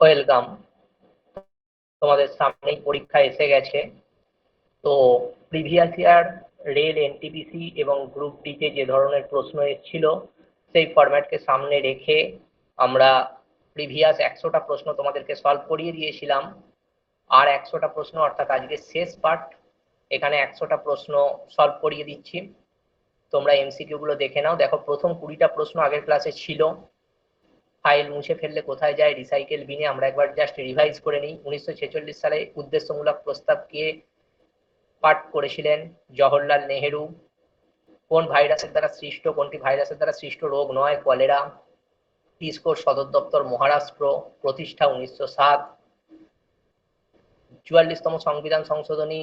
Welcome তোমাদের সামনেই পরীক্ষা এসে গেছে। তো প্রিভিয়াস ইয়ার রেল, এনটিপিসি এবং গ্রুপ ডিতে যে ধরনের প্রশ্ন এসেছিল, সেই ফরম্যাটকে সামনে রেখে আমরা প্রিভিয়াস একশোটা প্রশ্ন তোমাদেরকে সলভ করিয়ে দিয়েছিলাম। আর একশোটা প্রশ্ন অর্থাৎ আজকে শেষ পার্ট এখানে একশোটা প্রশ্ন সলভ করিয়ে দিচ্ছি। তোমরা এমসিকিউ গুলো দেখে নাও। দেখো, প্রথম কুড়িটা প্রশ্ন আগের ক্লাসে ছিল। ফাইল মুছে ফেললে কোথায় যায় রিসাইকেল বিনে আমরা একবার জাস্ট রিভাইজ করে নিই। উনিশশো ছেচল্লিশ সালে উদ্দেশ্যমূলক প্রস্তাব প্রস্তাবকে পাঠ করেছিলেন জওহরলাল নেহেরু। কোন ভাইরাসের দ্বারা সৃষ্ট, কোনটি ভাইরাসের দ্বারা সৃষ্ট রোগ নয়? কলেরা পিসকোর সদর দপ্তর মহারাষ্ট্র, প্রতিষ্ঠা উনিশশো সাত। চুয়াল্লিশতম সংবিধান সংশোধনী,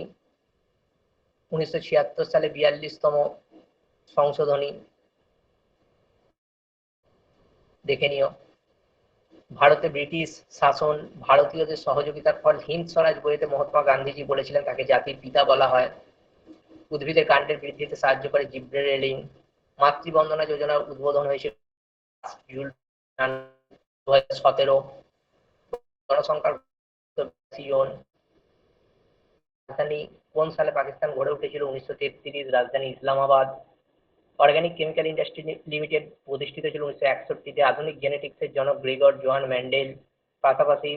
উনিশশো ছিয়াত্তর সালে বিয়াল্লিশতম সংশোধনী। দেখে নিও। ভারতে ব্রিটিশ শাসন, ভারতীয়দের সহযোগিতার ফল হিন্দ স্বরাজ বইতে মহাত্মা গান্ধীজি বলেছিলেন, তাকে জাতির পিতা বলা হয়। উদ্ভিদের কাণ্ডের বৃদ্ধিতে সাহায্য করে জিব্রেলিং মাতৃবন্দনা যোজনার উদ্বোধন হয়েছে জুন দু হাজার সতেরো। জনসংখ্যার রাজধানী কোন সালে পাকিস্তান গড়ে উঠেছিল? উনিশশো তেত্রিশ, রাজধানী Islamabad. Organic chemical industry limited প্রতিষ্ঠিত ছিল উনিশশো একষট্টিতে। আধুনিক জেনেটিক্সের জনক গ্রেগর জোহান ম্যান্ডেল। পাশাপাশি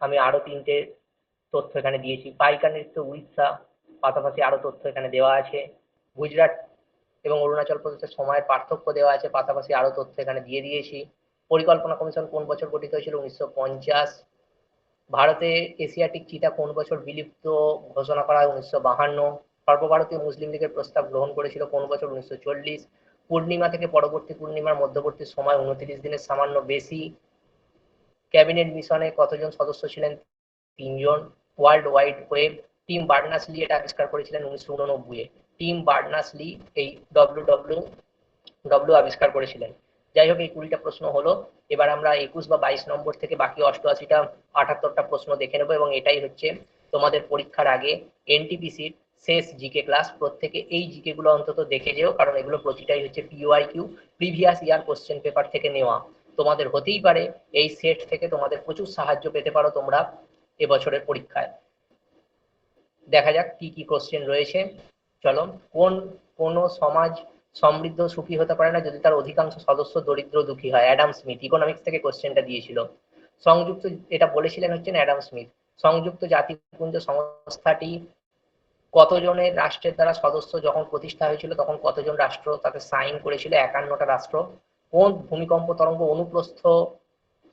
আমি আরও তিনটে তথ্য এখানে দিয়েছি। পাইকা নৃত্য উড়িষ্যা, পাশাপাশি আরও তথ্য এখানে দেওয়া আছে। গুজরাট এবং অরুণাচল প্রদেশের সময়ের পার্থক্য দেওয়া আছে, পাশাপাশি আরও তথ্য এখানে দিয়ে দিয়েছি। পরিকল্পনা কমিশন কোন বছর গঠিত হয়েছিল? উনিশশো পঞ্চাশ। ভারতে এশিয়াটিক চিতা কোন বছর বিলুপ্ত ঘোষণা করা হয়? উনিশশো বাহান্ন। সর্বভারতীয় মুসলিম লীগের প্রস্তাব গ্রহণ করেছিল কোন বছর? উনিশশো চল্লিশ। পূর্ণিমা থেকে পরবর্তী পূর্ণিমার মধ্যবর্তী সময় উনত্রিশ দিনের সামান্য বেশি ক্যাবিনেট মিশনে কতজন সদস্য ছিলেন? তিনজন। World Wide Web Tim Berners Lee এটা আবিষ্কার করেছিলেন উনিশশো উননব্বই টিম বার্নাস লি এই ডব্লিউ ডব্লিউ ডব্লিউ আবিষ্কার করেছিলেন। যাই হোক, এই কুড়িটা প্রশ্ন হলো। এবার আমরা একুশ বা বাইশ নম্বর থেকে বাকি অষ্টআশিটা, আটাত্তরটা প্রশ্ন দেখে নেব এবং এটাই হচ্ছে তোমাদের পরীক্ষার আগে এনটিপিসির শেষ জিকে ক্লাস প্রত্যেকে এই জিকে গুলো অন্তত দেখে যেও, কারণ এগুলো প্রতিটাই হচ্ছে P Y Q previous year question paper থেকে নেওয়া। তোমাদের হতেই পারে এই সেট থেকে তোমাদের প্রচুর সাহায্য পেতে পারো তোমরা এবছরের পরীক্ষায়। দেখা যাক কি কি কোশ্চেন রয়েছে। চলো, কোন কোন সমাজ সমৃদ্ধ সুখী হতে পারে না যদি তার অধিকাংশ সদস্য দরিদ্র দুঃখী হয়? অ্যাডাম স্মিথ ইকোনমিক্স থেকে কোশ্চেনটা দিয়েছিল। সংযুক্ত, এটা বলেছিলেন হচ্ছেন অ্যাডাম স্মিথ সংযুক্ত জাতিপুঞ্জ সংস্থাটি কতজনের রাষ্ট্রের দ্বারা সদস্য যখন প্রতিষ্ঠা হয়েছিল, তখন কতজন রাষ্ট্র তাতে সাইন করেছিল? একান্নটা রাষ্ট্র। কোন ভূমিকম্প তরঙ্গ অনুপ্রস্থ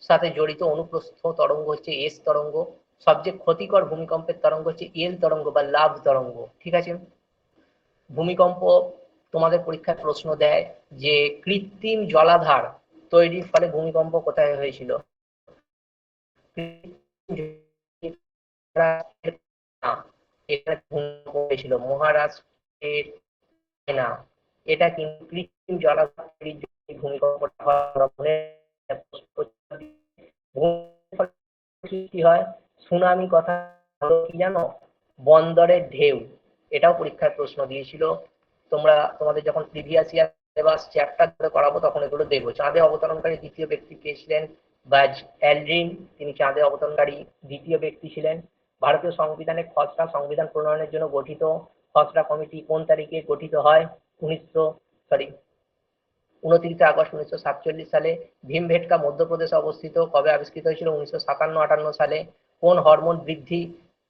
সাথে জড়িত? অনুপ্রস্থ তরঙ্গ হচ্ছে এস তরঙ্গ। সবচেয়ে ক্ষতিকর ভূমিকম্পের তরঙ্গ হচ্ছে এল তরঙ্গ বা লাভ তরঙ্গ। ঠিক আছে? ভূমিকম্প তোমাদের পরীক্ষায় প্রশ্ন দেয় যে কৃত্রিম জলাধার তৈরির ফলে ভূমিকম্প কোথায় হয়েছিল? এখানে হয়েছিল। মহারাষ্ট্রের না। এটা কিন্তু কৃত্রিম জলাধার সৃষ্টি হয় সুনামি কথা কি জানো? বন্দরের ঢেউ। এটাও পরীক্ষার প্রশ্ন দিয়েছিল। তোমরা, তোমাদের যখন প্রিভিয়াস ইয়ার সিলেবাস চ্যাপ্টার ধরে করাবো, তখন এগুলো দেখব। চাঁদে অবতরণকারী দ্বিতীয় ব্যক্তি কে ছিলেন? বাজ অ্যালড্রিন তিনি চাঁদে অবতরণকারী দ্বিতীয় ব্যক্তি ছিলেন। ভারতীয় সংবিধানে খসড়া সংবিধান প্রণয়নের জন্য গঠিত খসড়া কমিটি কোন তারিখে গঠিত হয়? উনিশশো সরি উনত্রিশে আগস্ট উনিশশো সাতচল্লিশ সালে ভীমভেটকা মধ্যপ্রদেশে অবস্থিত। কবে আবিষ্কৃত হয়েছিল? উনিশশো সাতান্ন, আটান্ন সালে। কোন হরমোন বৃদ্ধি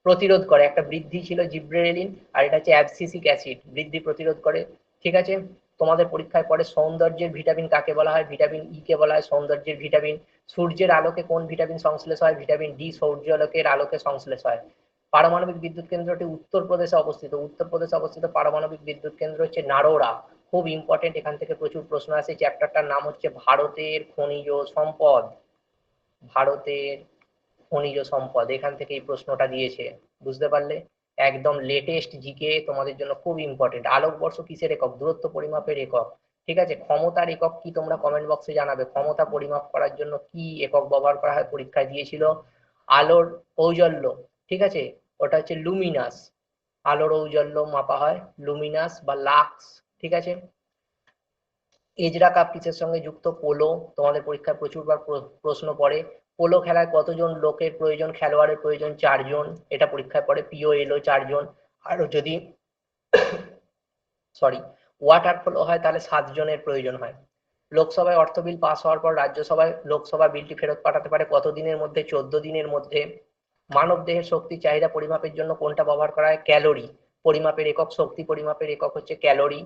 প্রতিরোধ করে? একটা বৃদ্ধি ছিল জিব্রেলিন আর এটা হচ্ছে অ্যাবসিসিক অ্যাসিড। বৃদ্ধি প্রতিরোধ করে। ঠিক আছে? তোমাদের পরীক্ষায় পরে সৌন্দর্যের ভিটামিন কাকে বলা হয়? ভিটামিন ই কে বলা হয়? সৌন্দর্যের ভিটামিন। সূর্যের আলোকে কোন ভিটামিন সংশ্লেষ হয়? ভিটামিন ডি সূর্য আলোকের আলোকে সংশ্লেষ হয়। পারমাণবিক বিদ্যুৎ কেন্দ্রটি উত্তরপ্রদেশে অবস্থিত। উত্তরপ্রদেশে অবস্থিত পারমাণবিক বিদ্যুৎ কেন্দ্র হচ্ছে নারোরা খুব ইম্পর্টেন্ট এখান থেকে প্রচুর প্রশ্ন আসে। চ্যাপ্টারটার নাম হচ্ছে ভারতের খনিজ সম্পদ। ভারতের খনিজ সম্পদ। এখান থেকে এই প্রশ্নটা দিয়েছে। বুঝতে পারলে? একদম লেটেস্ট জিকে তোমাদের জন্য খুব ইম্পর্টেন্ট আলোকবর্ষ কিসের একক? দূরত্ব পরিমাপের একক। ঠিক আছে? ক্ষমতার একক কি তোমরা কমেন্ট বক্সে জানাবে? ক্ষমতা পরিমাপ করার জন্য কি একক ব্যবহার করা হয়? পরীক্ষায় দিয়েছিল আলোর ঔজ্জ্বল্য, ঠিক আছে? ওটা হচ্ছে লুমিনাস আলোর ঔজ্জ্বল্য মাপা হয় লুমিনাস বা লাক্স ঠিক আছে? এজরা কাপ কিসের সঙ্গে যুক্ত পোলো, তোমাদের পরীক্ষায় প্রচুরবার প্র- প্রশ্ন পড়ে। পোলো খেলায় কতজন লোকের প্রয়োজন? খেলোয়াড়ের প্রয়োজন চারজন, এটা পরীক্ষায় পড়ে পিও এলো চারজন। আরও যদি সরি ওয়াটার ফলো হয়, তাহলে সাতজনের প্রয়োজন হয়। লোকসভায় অর্থ বিল পাস হওয়ার পর রাজ্যসভায় লোকসভা বিলটি ফেরত পাঠাতে পারে। কত দিনের মধ্যে, চোদ্দ দিনের মধ্যে? মানব দেহের শক্তি চাহিদা পরিমাপের জন্য কোনটা ব্যবহার করা হয়? ক্যালোরি। পরিমাপের একক শক্তি, পরিমাপের একক হচ্ছে ক্যালোরি।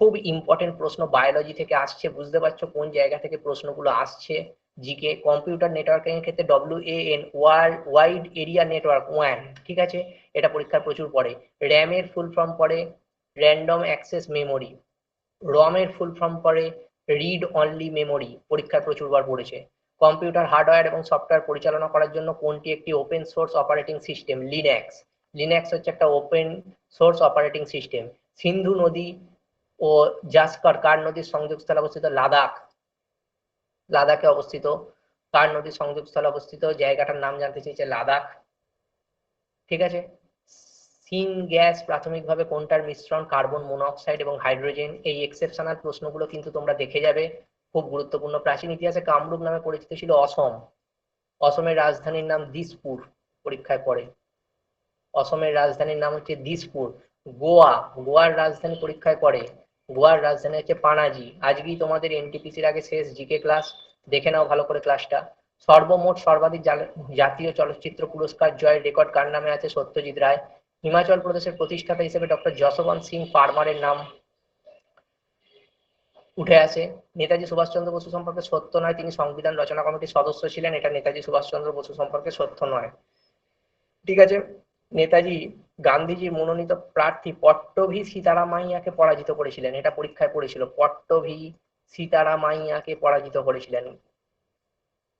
খুব ইম্পর্টেন্ট প্রশ্ন বায়োলজি থেকে আসছে, বুঝতে পারছ কোন জায়গা থেকে প্রশ্নগুলো আসছে? জিকে কম্পিউটার নেটওয়ার্কিং এর ক্ষেত্রে W A N world wide area network one ঠিক আছে? এটা পরীক্ষার প্রচুর পড়ে। র্যামের ফুল ফর্ম পড়ে। র্যান্ডম অ্যাক্সেস মেমোরি রমের ফুল ফর্ম পড়ে রিড অনলি মেমোরি পরীক্ষায় প্রচুরবার পড়েছে। কম্পিউটার হার্ডওয়্যার এবং সফটওয়্যার পরিচালনা করার জন্য কোনটি একটি open source operating system Linux Linux হচ্ছে একটা open source operating system Sindhu নদী ও জাস্কর, কার নদীর সংযোগস্থলে অবস্থিত? লাদাখ। লাদাখে অবস্থিত। কার নদীর সংযোগস্থলে অবস্থিত? জায়গাটার নাম জানতে চেয়েছে লাদাখ। ঠিক আছে? সিন গ্যাস প্রাথমিকভাবে কোনটার মিশ্রণ? কার্বন মনোঅক্সাইড এবং হাইড্রোজেন। এই এক্সেপশনাল প্রশ্নগুলো কিন্তু তোমরা দেখে যাবে। খুব গুরুত্বপূর্ণ। প্রাচীন ইতিহাসে কামরূপ নামে পরিচিত ছিল অসম। অসমের রাজধানীর নাম দিসপুর পরীক্ষায় পড়ে। অসমের রাজধানীর নাম হচ্ছে দিসপুর। গোয়া, গোয়ার রাজধানী পরীক্ষায় পড়ে। গোয়ার রাজধানী হচ্ছে পানাজি। আজকেই তোমাদের এনটিপিসির আগে শেষ জিকে ক্লাস। দেখে নাও ভালো করে ক্লাসটা। সর্বমোট সর্বাধিক জাতীয় চলচ্চিত্র পুরস্কার জয়ের রেকর্ড কার নামে আছে? সত্যজিৎ রায়। হিমাচল প্রদেশের প্রতিষ্ঠাতা হিসেবে ডক্টর যশবন্ত সিং পারমারের নাম উঠে আসে। নেতাজি সুভাষচন্দ্র বসু সম্পর্কে সত্য নয়, তিনি সংবিধান রচনা কমিটির সদস্য ছিলেন, এটা নেতাজি সুভাষচন্দ্র বসু সম্পর্কে সত্য নয়। ঠিক আছে, নেতাজি গান্ধীজির মনোনীত প্রার্থী পট্টভি সীতারামাইয়াকে পরাজিত করেছিলেন, এটা পরীক্ষায় পড়েছিল। পট্টভি সীতারামাইয়াকে পরাজিত করেছিলেন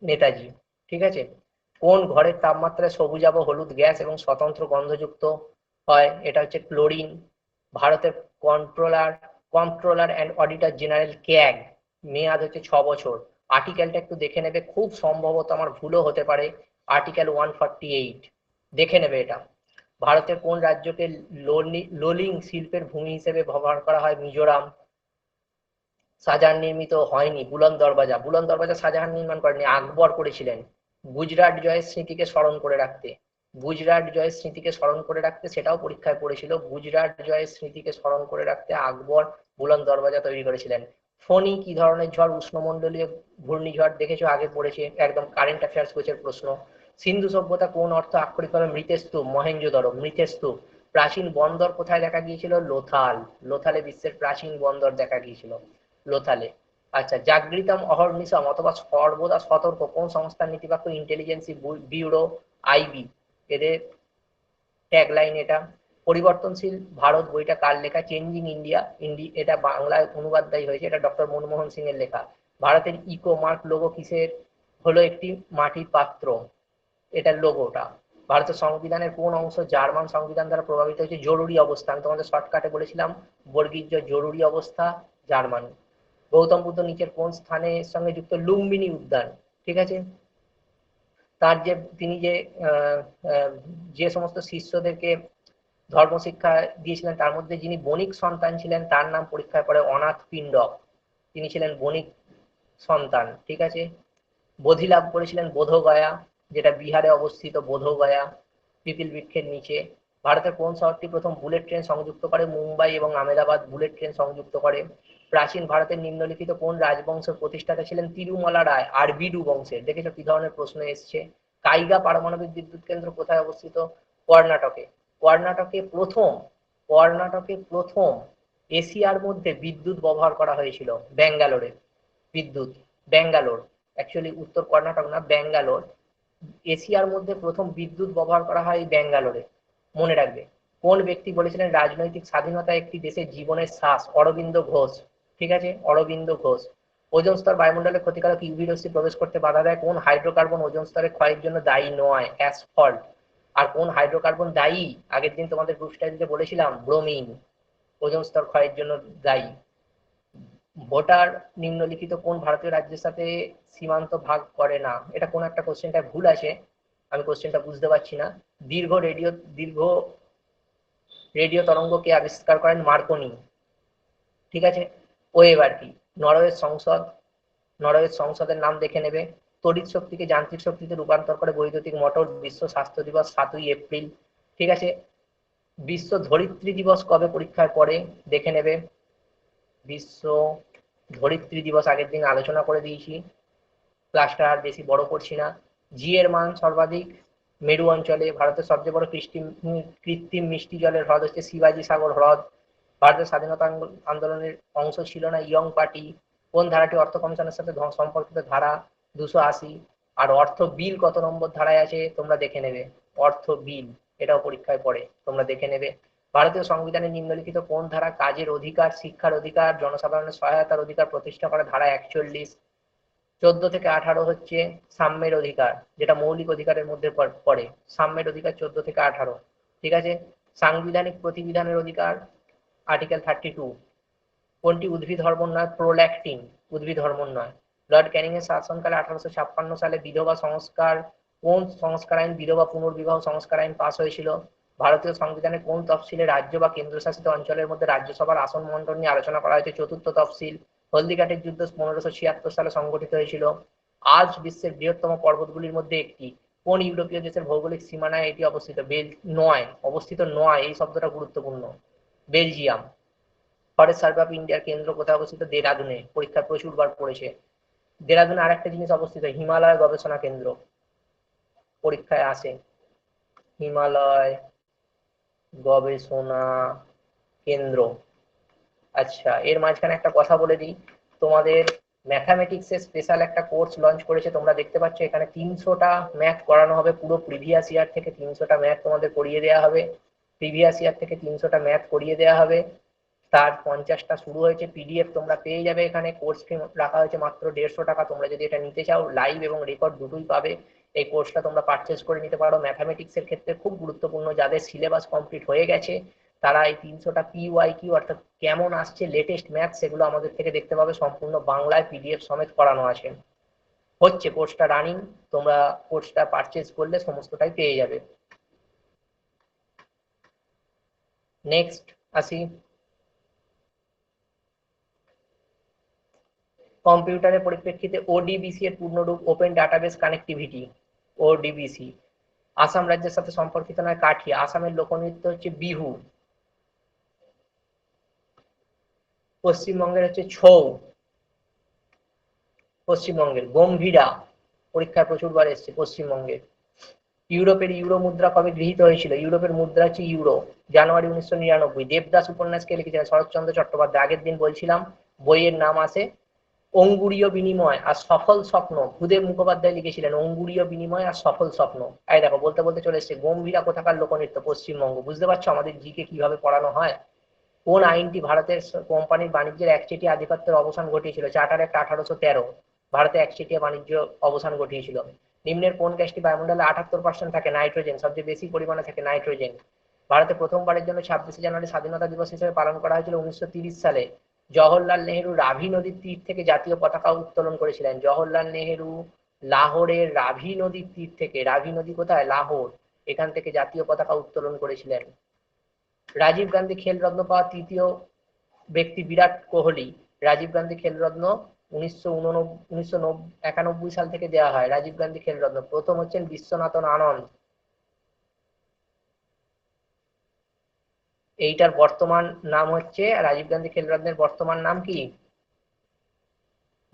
নেতাজি, ঠিক আছে? কোন ঘরের তাপমাত্রায় সবুজাভ হলুদ গ্যাস এবং স্বতন্ত্র গন্ধযুক্ত হয়? এটা হচ্ছে ক্লোরিন, ভারতের controller controller and auditor general CAG. মেয়াদ হচ্ছে ছ বছর। আর্টিকেলটা একটু দেখে নেবে। খুব সম্ভবত আমার ভুলও হতে পারে। আর্টিকেল ওয়ান ফর্টি এইট দেখে নেবে এটা। ভারতের কোন রাজ্যকে লোলি- শিল্পের ভূমি হিসেবে ব্যবহার করা হয়? মিজোরাম। শাহজাহান নির্মিত হয়নি। বুলন দরবাজা বুলন দরবাজা শাহজাহান নির্মাণ করেনি আকবর করেছিলেন। গুজরাট জয়ের স্মৃতিকে স্মরণ করে রাখতে। গুজরাট জয়ের স্মৃতিকে স্মরণ করে রাখতে সেটাও পরীক্ষায় পড়েছিল। গুজরাট জয়ের স্মৃতিকে স্মরণ করে রাখতে আকবর বুলন দরবাজা তৈরি করেছিলেন। ফণি, কি ধরনের ঝড়? উষ্ণমণ্ডলীয় ঘূর্ণিঝড় দেখেছ? আগে পড়েছে। একদম কারেন্ট অ্যাফেয়ার্স কোচের প্রশ্ন। সিন্ধু সভ্যতা কোন অর্থ আক্ষরিকভাবে মৃতেস্তূপ? মহেঞ্জোদড়ো মৃতেস্তূপ। প্রাচীন বন্দর কোথায় দেখা গিয়েছিল? লোথাল। লোথালে বিশ্বের প্রাচীন বন্দর দেখা গিয়েছিল। লোথালে। আচ্ছা জাগৃতম অহর্নিশম অথবা সর্বদা সতর্ক, কোন সংস্থার নীতিবাক্য? ইন্টেলিজেন্সি ব্যুরো আইবি এদের ট্যাগলাইন এটা। পরিবর্তনশীল ভারত বইটা কার লেখা? চেঞ্জিং ইন্ডিয়া ইন্ডি এটা বাংলায় অনুবাদদায়ী হয়েছে। এটা ডক্টর মনমোহন সিং এর লেখা। ভারতের ইকো মার্ক লোগো কিসের? হলো একটি মাটির পাত্র। এটা লোগোটা ভারতের সংবিধানের কোন অংশ জার্মান সংবিধান দ্বারা প্রভাবিত হয়েছে? জরুরি অবস্থা আমি তোমাদের শর্টকাটে বলেছিলাম, বর্গীয় জরুরি অবস্থা জার্মান। গৌতম বুদ্ধ নিচের কোন স্থানের সঙ্গে যুক্ত লুম্বিনী উদ্যান, ঠিক আছে? তার যে, তিনি যে যে সমস্ত শিষ্যদেরকে ধর্ম শিক্ষা দিয়েছিলেন, তার মধ্যে যিনি বণিক সন্তান ছিলেন, তার নাম পরীক্ষায় পড়ে অনাথ পিণ্ডক তিনি ছিলেন বণিক সন্তান, ঠিক আছে? বোধি লাভ করেছিলেন বোধগয়া, যেটা বিহারে অবস্থিত বোধগয়া পিপিল বৃক্ষের নিচে। ভারতের কোন শহরটি প্রথম বুলেট ট্রেন সংযুক্ত করে? মুম্বাই এবং আমেদাবাদ বুলেট ট্রেন সংযুক্ত করে। প্রাচীন ভারতের নিম্নলিখিত কোন রাজবংশের প্রতিষ্ঠাতা ছিলেন তিরুমলা রায় আর আরবিডু বংশের? দেখেছ, কি ধরনের প্রশ্ন এসছে? কাইগা পারমাণবিক বিদ্যুৎ কেন্দ্র কোথায় অবস্থিত? কর্ণাটকে। কর্ণাটকে প্রথম কর্ণাটকে প্রথম এশিয়ার মধ্যে বিদ্যুৎ ব্যবহার করা হয়েছিল, ব্যাঙ্গালোরে। বিদ্যুৎ, ব্যাঙ্গালোর। অ্যাকচুয়ালি উত্তর কর্ণাটক না, ব্যাঙ্গালোর। এশিয়ার মধ্যে প্রথম বিদ্যুৎ ব্যবহার করা হয় ব্যাঙ্গালোরে। মনে রাখবে, কোন ব্যক্তি বলেছিলেন রাজনৈতিক স্বাধীনতা একটি দেশের জীবনের শ্বাস? অরবিন্দ ঘোষ। ঠিক আছে? অরবিন্দ ঘোষ। ওজোন স্তর বায়ুমণ্ডলে ক্ষতিকারক ইউভি রশ্মি প্রবেশ করতে বাধা দেয়। কোন হাইড্রোকার্বন ওজন স্তরের ক্ষয়ের জন্য দায়ী নয়? অ্যাসফল্ট। আর কোন হাইড্রোকার্বন দায়ী? আগের দিন তোমাদের গ্রুপ স্টাডিতে বলেছিলাম ব্রোমিন ওজোন স্তর ক্ষয়ের জন্য দায়ী। ভোটার নিম্নলিখিত কোন ভারতীয় রাজ্যের সাথে সীমান্ত ভাগ করে না? এটা কোন একটা কোশ্চেনটা ভুল আছে। আমি কোশ্চেনটা বুঝতে পারছি না। দীর্ঘ রেডিও দীর্ঘ রেডিও তরঙ্গকে আবিষ্কার করেন মার্কনি। ঠিক আছে? ওয়েভ আর কি? নরওয়ের সংসদ, নরওয়ের সংসদের নাম দেখে নেবে। তড়িৎ শক্তিকে যান্ত্রিক শক্তিতে রূপান্তর করে বৈদ্যুতিক মোটর বিশ্ব স্বাস্থ্য দিবস সাতই এপ্রিল। ঠিক আছে? বিশ্ব ধরিত্রী দিবস কবে পরীক্ষার পরে দেখে নেবে। বিশ্ব ধরিত্রী দিবস আগের দিন আলোচনা করে দিয়েছি। ক্লাসটা আর বেশি বড় করছি না। জি এর মান সর্বাধিক। মেরু অঞ্চলে ভারতের সবচেয়ে বড় কৃষ্টি কৃত্রিম মিষ্টি জলের হ্রদ হচ্ছে শিবাজি সাগর হ্রদ। ভারতের স্বাধীনতা আন্দোলনের অংশ ছিল না ইয়ং পার্টি। কোন ধারাটি অর্থ কমিশনের সাথে সম্পর্কিত ধারা দুশো আশি? আর অর্থ বিল কত নম্বর ধারায় আছে তোমরা দেখে নেবে। অর্থ বিল, এটাও পরীক্ষায় পড়ে, তোমরা দেখে নেবে। ভারতীয় সংবিধানে নিম্নলিখিত কোন ধারা কাজের অধিকার, শিক্ষার অধিকার, জনসাধারণের সহায়তার অধিকার প্রতিষ্ঠা করে ধারা একচল্লিশ? চোদ্দ থেকে আঠারো হচ্ছে সাম্যের অধিকার, যেটা মৌলিক অধিকারের মধ্যে পড়ে। সাম্যের অধিকার চোদ্দ থেকে আঠারো। ঠিক আছে? সাংবিধানিক প্রতিবিধানের অধিকার আর্টিকেল থার্টি টু কোনটি উদ্ভিদ হরমোন নয়? প্রোল্যাকটিন উদ্ভিদ হরমোন নয়। লর্ড ক্যানিং এর শাসনকালে আঠারোশো ছাপ্পান্ন সালে বিধবা সংস্কার, কোন সংস্কার আইন বিধবা পুনর্বিবাহ সংস্কার আইন পাশ হয়েছিল? ভারতীয় সংবিধানে কোন তফসিলে রাজ্য বা কেন্দ্রশাসিত অঞ্চলের মধ্যে রাজ্যসভার আসন মন্ডল নিয়ে আলোচনা করা হয়েছে? চতুর্থ তফসিল, হলদিঘাটের যুদ্ধ পনেরোশো ছিয়াত্তর সালে সংগঠিত হয়েছিল। আজ বিশ্বের বৃহত্তম পর্বতগুলির মধ্যে একটি। কোন ইউরোপীয় দেশের ভৌগোলিক সীমানায় এটি অবস্থিত? বেল, নয়। অবস্থিত নয়, এই শব্দটা গুরুত্বপূর্ণ। বেলজিয়াম। ফরেস্ট সার্ভে অফ ইন্ডিয়ার কেন্দ্র কোথায় অবস্থিত? দেরাদুনে। পরীক্ষা প্রচুর বার পড়েছে। দেরাদুনে আরেকটা জিনিস অবস্থিত, হিমালয় গবেষণা কেন্দ্র। পরীক্ষায় আসে। হিমালয় গবেষণা কেন্দ্র। আচ্ছা এর মাঝখানে একটা কথা বলে দিই। তোমাদের ম্যাথামেটিক্সের স্পেশাল একটা কোর্স লঞ্চ করেছে, তোমরা দেখতে পাচ্ছ, এখানে তিনশোটা ম্যাথ করানো হবে। পুরো প্রিভিয়াস ইয়ার থেকে তিনশোটা ম্যাথ তোমাদের করিয়ে দেওয়া হবে। প্রিভিয়াস ইয়ার থেকে তিনশোটা ম্যাথ করিয়ে দেওয়া হবে। তার পঞ্চাশটা শুরু হয়েছে পিডিএফ তোমরা পেয়ে যাবে এখানে। কোর্স ফি রাখা হয়েছে মাত্র দেড়শো টাকা। তোমরা যদি এটা নিতে চাও লাইভ এবং রেকর্ড দুটোই পাবে। এই কোর্সটা তোমরা পারচেস করে নিতে পারো। ম্যাথামেটিক্সের ক্ষেত্রে খুব গুরুত্বপূর্ণ। যাদের সিলেবাস কমপ্লিট হয়ে গেছে, তারা এই তিনশোটা পিওয়াই কিউ অর্থাৎ কেমন আসছে লেটেস্ট ম্যাথ সেগুলো আমাদের থেকে দেখতে পাবে। সম্পূর্ণ বাংলায় পিডিএফ সমেত করানো আছে। হচ্ছে কোর্সটা রানিং তোমরা কোর্সটা পারচেস করলে সমস্তটাই পেয়ে যাবে। নেক্সট আসি কম্পিউটারের পরিপ্রেক্ষিতে ওডিবিসি এর পূর্ণরূপ open database connectivity ODBC Assam রাজ্যের সাথে সম্পর্কিত নয় কাঠিয়া আসামের লোকনৃত্য হচ্ছে বিহু। পশ্চিমবঙ্গের হচ্ছে ছৌ। পশ্চিমবঙ্গের গম্ভীরা। পরীক্ষায় প্রচুরবার এসছে পশ্চিমবঙ্গে। ইউরোপের ইউরো মুদ্রা কবে গৃহীত হয়েছিল? ইউরোপের মুদ্রা হচ্ছে ইউরো, জানুয়ারি উনিশশো নিরানব্বই। দেবদাস উপন্যাসকে লিখেছিলেন শরৎচন্দ্র চট্টোপাধ্যায়। আগের দিন বলছিলাম, বইয়ের নাম আছে অঙ্গুরীয় বিনিময় আর সফল স্বপ্ন। ভূদেব মুখোপাধ্যায় লিখেছিলেন, অঙ্গুরীয় বিনিময় আর সফল স্বপ্ন। এই দেখো, বলতে বলতে চলে এসছে, গম্ভীরা কোথাকার লোকনৃত্য? পশ্চিমবঙ্গ। বুঝতে পারছ আমাদের জিকে কীভাবে পড়ানো হয়? কোন আইনটি ভারতের কোম্পানির বাণিজ্যের একচেটিয়া আধিপত্যের অবসান ঘটিয়েছিল? চার্টার একটা আঠারোশো তেরো, ভারতে একচেটিয়া বাণিজ্য অবসান ঘটিয়েছিল। নিম্নের কোন গ্যাসটি বায়ুমণ্ডলে আটাত্তর পার্সেন্ট থাকে? নাইট্রোজেন, সবচেয়ে বেশি পরিমাণে থাকে নাইট্রোজেন। ভারতে প্রথমবারের জন্য ছাব্বিশে জানুয়ারি স্বাধীনতা দিবস হিসেবে পালন করা হয়েছিল উনিশশো সালে। জওহরলাল নেহেরু রাভি নদীর তীর থেকে জাতীয় পতাকা উত্তোলন করেছিলেন। জওহরলাল নেহেরু লাহোরের রাভি নদীর তীর থেকে, রাভি নদী কোথায়? লাহোর। এখান থেকে জাতীয় পতাকা উত্তোলন করেছিলেন। রাজীব গান্ধী খেলরত্ন পাওয়া তৃতীয় ব্যক্তি বিরাট কোহলি। রাজীব গান্ধী খেলরত্ন উনিশশো একানব্বই সাল থেকে দেওয়া হয়। রাজীব গান্ধী খেল রত্ন প্রথম হচ্ছেন বিশ্বনাথন আনন্দ। এইটার বর্তমান নাম হচ্ছে, রাজীব গান্ধী খেলরত্নের বর্তমান নাম কি?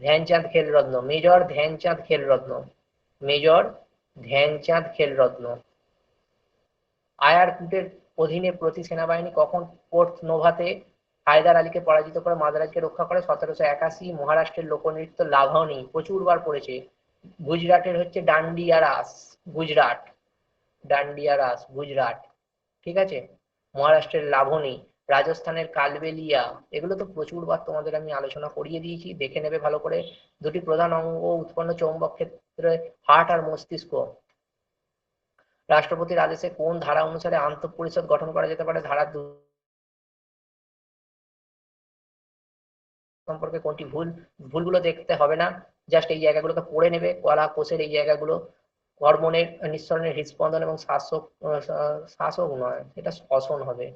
ধ্যানচাঁদ খেলরত্ন। মেজর ধ্যানচাঁদ খেলরত্ন। মেজর ধ্যানচাঁদ খেলরত্ন। আয়ার কুটের অধীনে প্রতি সেনাবাহিনী কখন পোর্ট নোভাতে হায়দার আলীকে পরাজিত করে মাদ্রাজকে রক্ষা করে সতেরোশো একাশি মহারাষ্ট্রের লোকনৃত্য লাভানি প্রচুরবার পড়েছে। গুজরাটের হচ্ছে ডান্ডিয়া রাস গুজরাট। ডান্ডিয়া রাস গুজরাট। ঠিক আছে? মহারাষ্ট্রের লাভনী রাজস্থানের কালবেলিয়া, এগুলো তো প্রচুরবার তোমাদের আমি আলোচনা করিয়ে দিয়েছি। দেখে নেবে ভালো করে। দুটি প্রধান অঙ্গ উৎপন্ন চৌম্বক ক্ষেত্রে হার্ট আর মস্তিষ্ক। রাষ্ট্রপতির আদেশে কোন ধারা অনুসারে আন্তঃপরিষদ গঠন করা যেতে পারে? ধারা সম্পর্কে কোনটি ভুল, ভুলগুলো দেখতে হবে না। জাস্ট এই জায়গাগুলোকে পড়ে নেবে, কলা কোষের এই জায়গাগুলো হরমোনের নিঃসরণের হৃদস্পন্দন এবং শ্বাসক শ্বাসক নয়, এটা শ্বসন হবে।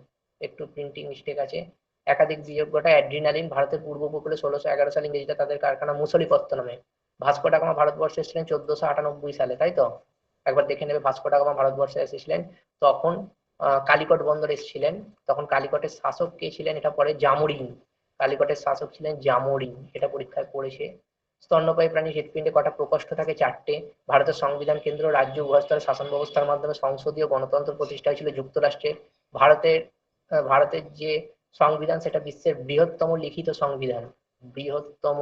একটু প্রিন্টিং মিস্টেক আছে। একাধিক বিয়োগ্যটা অ্যাড্রিনালিন ভারতের পূর্ব উপকূলে ষোলোশো এগারো সালে ইংরেজিতে তাদের কারখানা মুসলিপত্তনমে। ভাস্কো ডা গামা ভারতবর্ষে এসেছিলেন চোদ্দশো আটানব্বই সালে, তাই তো? একবার দেখে নেবে, ভাস্কো ডা ভারতবর্ষে এসেছিলেন। তখন কালিকট বন্দর এসেছিলেন। তখন কালিকটের শাসক কে ছিলেন? এটা পরে জামরিন। কালিকটের শাসক ছিলেন জামরিন এটা পরীক্ষায় পড়েছে। স্তন্যপায়ী প্রাণী হৃৎপিণ্ডে কটা প্রকোষ্ঠ থাকে? চারটে। ভারতের সংবিধান কেন্দ্র, রাজ্য উভয় স্তরের শাসন ব্যবস্থার মাধ্যমে সংসদীয় গণতন্ত্র প্রতিষ্ঠা হয়েছিল যুক্তরাষ্ট্রে। ভারতের ভারতের যে সংবিধান, সেটা বিশ্বের বৃহত্তম লিখিত সংবিধান। বৃহত্তম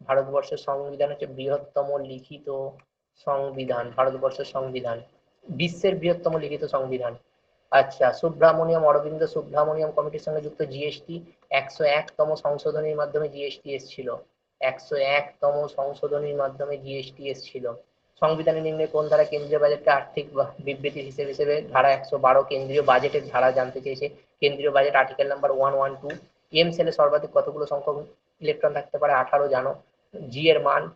ভারতবর্ষের সংবিধান হচ্ছে বৃহত্তম লিখিত সংবিধান, ভারতবর্ষের সংবিধান। বিশ্বের বৃহত্তম লিখিত সংবিধান। আচ্ছা সুব্রামণিয়াম অরবিন্দ সুব্রামণিয়াম কমিটির সঙ্গে যুক্ত জিএসটি একশো একতম সংশোধনীর মাধ্যমে জিএসটি এসেছিল। একশো একতম সংশোধনীর মাধ্যমে জিএসটি এসেছিল। সংবিধানের নিম্নে কোন ধারা কেন্দ্রীয় বাজেটকে আর্থিক বা- বিবৃতির হিসেবে হিসেবে ধারা একশো বারো কেন্দ্রীয় বাজেটের ধারা জানতে চেয়েছে। কেন্দ্রীয় budget article number one one two M সেলে সর্বাধিক কতগুলো সংখ্যক ইলেকট্রন থাকতে পারে আঠারো জানো? জি এর মান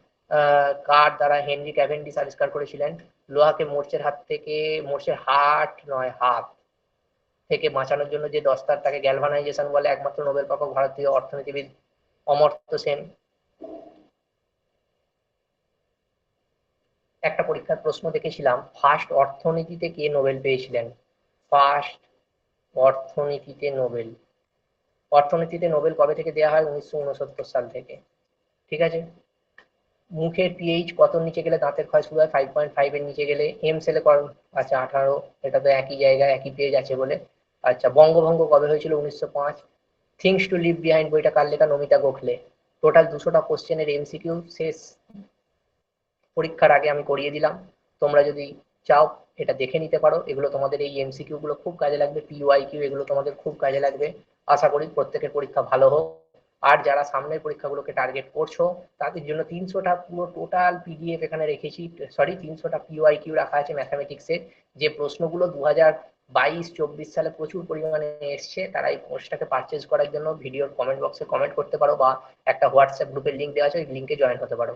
কার দ্বারা হেনরি ক্যাভেন্ডিস আবিষ্কার করেছিলেন? লোহাকে মোর্চের হাত থেকে, মোর্চের হাট নয়, হাত। থেকে বাঁচানোর জন্য যে দস্তার, তাকে গ্যালভানাইজেশন বলে একমাত্র নোবেল প্রাপক ভারতীয় অর্থনীতিবিদ অমর্ত্য সেন। একটা পরীক্ষার প্রশ্ন দেখেছিলাম ফার্স্ট অর্থনীতিতে কে নোবেল পেয়েছিলেন? ফার্স্ট অর্থনীতিতে নোবেল। অর্থনীতিতে নোবেল কবে থেকে দেওয়া হয়? উনিশশো উনসত্তর সাল থেকে। ঠিক আছে? মুখের পিএইচ কত নিচে গেলে দাঁতের ক্ষয় শুরু হয়? ফাইভ পয়েন্ট ফাইভ এর নিচে গেলে এম সেলে আচ্ছা আঠারো, এটা তো একই জায়গায়, একই পেজ আছে বলে। আচ্ছা বঙ্গভঙ্গ কবে হয়েছিল? উনিশশো পাঁচ। থিংস টু লিভ বিহাইন্ড বইটা কার লেখা? নমিতা গোখলে। টোটাল দুশোটা কোশ্চেনের এমসিকিউ শেষ। পরীক্ষার আগে আমি করিয়ে দিলাম। তোমরা যদি চাও, এটা দেখে নিতে পারো। এগুলো তোমাদের এই এমসিকিউ গুলো খুব কাজে লাগবে। পিওয়াই কিউ এগুলো তোমাদের খুব কাজে লাগবে। আশা করি প্রত্যেকের পরীক্ষা ভালো হোক। আর যারা সামনের পরীক্ষাগুলোকে টার্গেট করছ, তাদের জন্য তিনশোটা পুরো টোটাল পিডিএফ এখানে রেখেছি সরি তিনশোটা পিওয়াই কিউ রাখা আছে ম্যাথামেটিক্সের যে প্রশ্নগুলো দু হাজার বাইশ, চব্বিশ সালে প্রচুর পরিমাণে এসছে, তারা এই কোর্সটাকে পারচেজ করার জন্য ভিডিওর কমেন্ট বক্সে কমেন্ট করতে পারো বা একটা হোয়াটসঅ্যাপ গ্রুপের লিঙ্ক দেওয়া আছে, ওই লিঙ্কে জয়েন হতে পারো।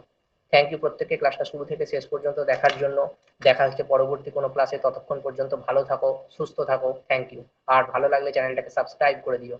থ্যাংক ইউ প্রত্যেককে ক্লাসটা শুরু থেকে শেষ পর্যন্ত দেখার জন্য। দেখা হচ্ছে পরবর্তী কোনো ক্লাসে ততক্ষণ পর্যন্ত ভালো থাকো, সুস্থ থাকো। থ্যাংক ইউ আর ভালো লাগলে চ্যানেলটাকে সাবস্ক্রাইব করে দিও।